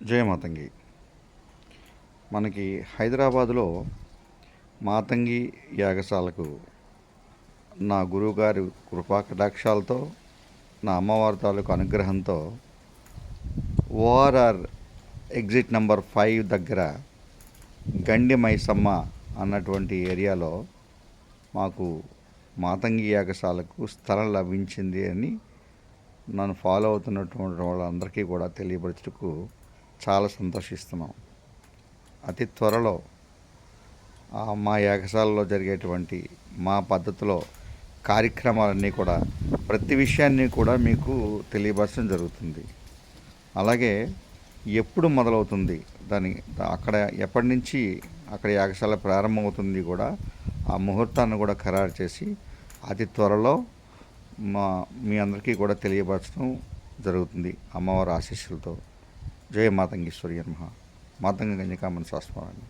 జయ మాతంగి మనకి హైదరాబాదులో మాతంగి యాగశాలకు నా గురువుగారి కృపా కటాక్షాలతో నా అమ్మవారి తాలూకు అనుగ్రహంతో ఓఆర్ఆర్ ఎగ్జిట్ నంబర్ ఫైవ్ దగ్గర గండి మైసమ్మ అన్నటువంటి ఏరియాలో మాకు మాతంగి యాగశాలకు స్థలం లభించింది అని నన్ను ఫాలో అవుతున్నటువంటి వాళ్ళందరికీ కూడా తెలియపరచుటకు చాలా సంతోషిస్తున్నాం. అతి త్వరలో మా యాగశాలలో జరిగేటువంటి మా పద్ధతిలో కార్యక్రమాలన్నీ కూడా ప్రతి విషయాన్ని కూడా మీకు తెలియపరచడం జరుగుతుంది. అలాగే ఎప్పుడు మొదలవుతుంది దాని అక్కడ ఎప్పటి నుంచి అక్కడ యాగశాల ప్రారంభమవుతుంది కూడా ఆ ముహూర్తాన్ని కూడా ఖరారు చేసి అతి త్వరలో మా మీ అందరికీ కూడా తెలియపరచడం జరుగుతుంది. అమ్మవారి ఆశీస్సులతో. జయ మాతంగేశ్వరి నమ. మాతంగ గంజికామని శాస్త్రాన్ని